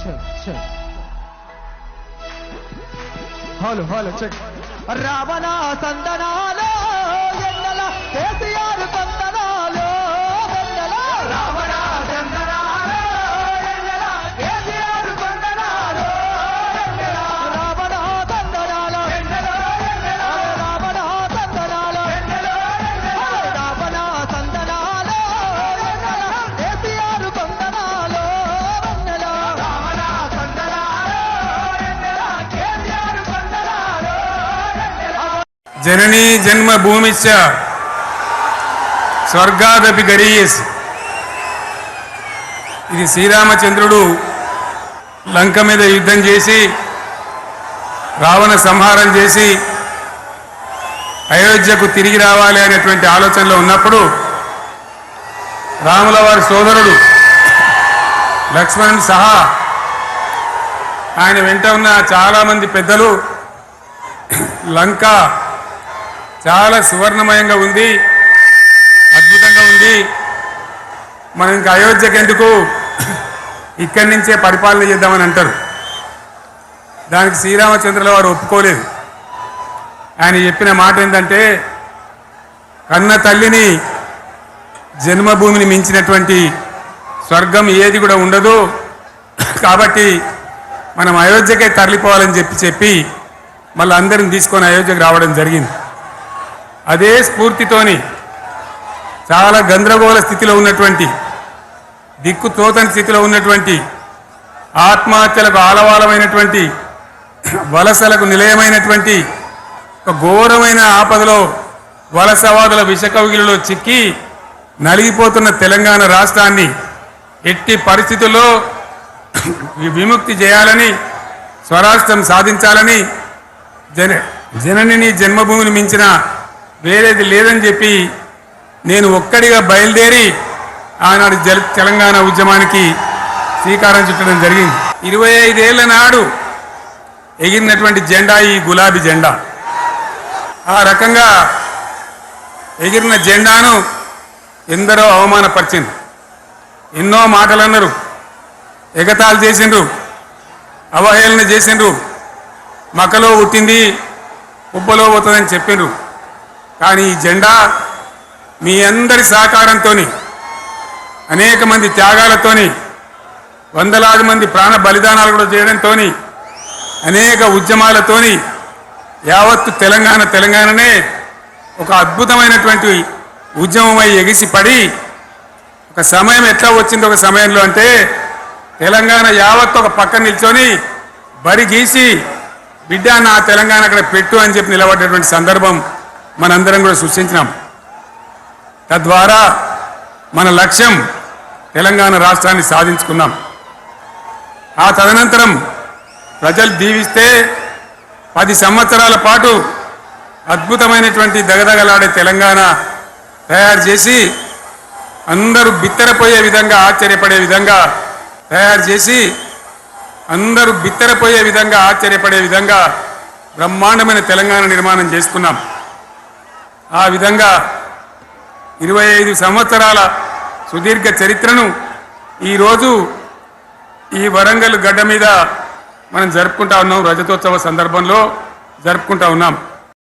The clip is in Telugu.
Check check hello hello check Ravana సందనాలో జననీ జన్మ భూమిశ్చ స్వర్గాదపి గరీయస్ ఇది శ్రీరామచంద్రుడు లంక మీద యుద్ధం చేసి రావణ సంహారం చేసి అయోధ్యకు తిరిగి రావాలి అనేటువంటి ఆలోచనలో ఉన్నప్పుడు రాముల వారి సోదరుడు లక్ష్మణ్ సహా ఆయన వెంట ఉన్న చాలామంది పెద్దలు లంక చాలా సువర్ణమయంగా ఉంది. అద్భుతంగా ఉంది. మనం ఇంకా అయోధ్యకి ఎందుకు ఇక్కడి నుంచే పరిపాలన చేద్దామని అంటారు. దానికి శ్రీరామచంద్రుల వారు ఒప్పుకోలేదు. ఆయన చెప్పిన మాట ఏంటంటే కన్న తల్లిని జన్మభూమిని మించినటువంటి స్వర్గం ఏది కూడా ఉండదు. కాబట్టి మనం అయోధ్యకే తరలిపోవాలని చెప్పి చెప్పి మళ్ళీ అందరిని తీసుకొని అయోధ్యకు రావడం జరిగింది. అదే స్ఫూర్తితోని చాలా గందరగోళ స్థితిలో ఉన్నటువంటి దిక్కు తోతని స్థితిలో ఉన్నటువంటి ఆత్మహత్యలకు ఆలవాలమైనటువంటి వలసలకు నిలయమైనటువంటి ఒక ఘోరమైన ఆపదలో వలసవాదుల విషకవిగిలో చిక్కి నలిగిపోతున్న తెలంగాణ రాష్ట్రాన్ని ఎట్టి పరిస్థితుల్లో విముక్తి చేయాలని స్వరాష్ట్రం సాధించాలని జన జననిని జన్మభూమిని మించిన వేరేది లేదని చెప్పి నేను ఒక్కడిగా బయలుదేరి ఆనాడు జల్ తెలంగాణ ఉద్యమానికి శ్రీకారం చుట్టడం జరిగింది. ఇరవై ఐదేళ్ళ నాడు ఎగిరినటువంటి జెండా ఈ గులాబీ జెండా. ఆ రకంగా ఎగిరిన జెండాను ఎందరో అవమానపరిచింది ఎన్నో మాటలు అన్నారు ఎగతాలు చేసిండ్రు. అవహేళన చేసిండ్రు. మకలో పుట్టింది ఉబ్బలో పోతుందని చెప్పిండ్రు కానీ ఈ జెండా మీ అందరి సహకారంతో అనేక మంది త్యాగాలతోని వందలాది మంది ప్రాణ బలిదానాలు కూడా చేయడంతో అనేక ఉద్యమాలతోని యావత్తు తెలంగాణ తెలంగాణనే ఒక అద్భుతమైనటువంటి ఉద్యమమై ఎగిసిపడి ఒక సమయం ఎట్లా వచ్చింది ఒక సమయంలో అంటే తెలంగాణ యావత్తు ఒక పక్కన నిల్చొని బరి గీసి బిడ్డ నా తెలంగాణ అక్కడ పెట్టు అని చెప్పి నిలబడ్డటువంటి సందర్భం మనందరం కూడా సృష్టించినాం. తద్వారా మన లక్ష్యం తెలంగాణ రాష్ట్రాన్ని సాధించుకున్నాం. ఆ తదనంతరం ప్రజలు దీవిస్తే పది సంవత్సరాల పాటు అద్భుతమైనటువంటి దగదగలాడే తెలంగాణ తయారు చేసి అందరూ బిత్తరపోయే విధంగా ఆశ్చర్యపడే విధంగా తయారు చేసి అందరూ బిత్తరపోయే విధంగా ఆశ్చర్యపడే విధంగా బ్రహ్మాండమైన తెలంగాణ నిర్మాణం చేసుకున్నాం. ఆ విధంగా ఇరవై ఐదు సంవత్సరాల సుదీర్ఘ చరిత్రను ఈరోజు ఈ వరంగల్ గడ్డ మీద మనం జరుపుకుంటా ఉన్నాం రజతోత్సవ సందర్భంలో జరుపుకుంటా ఉన్నాం.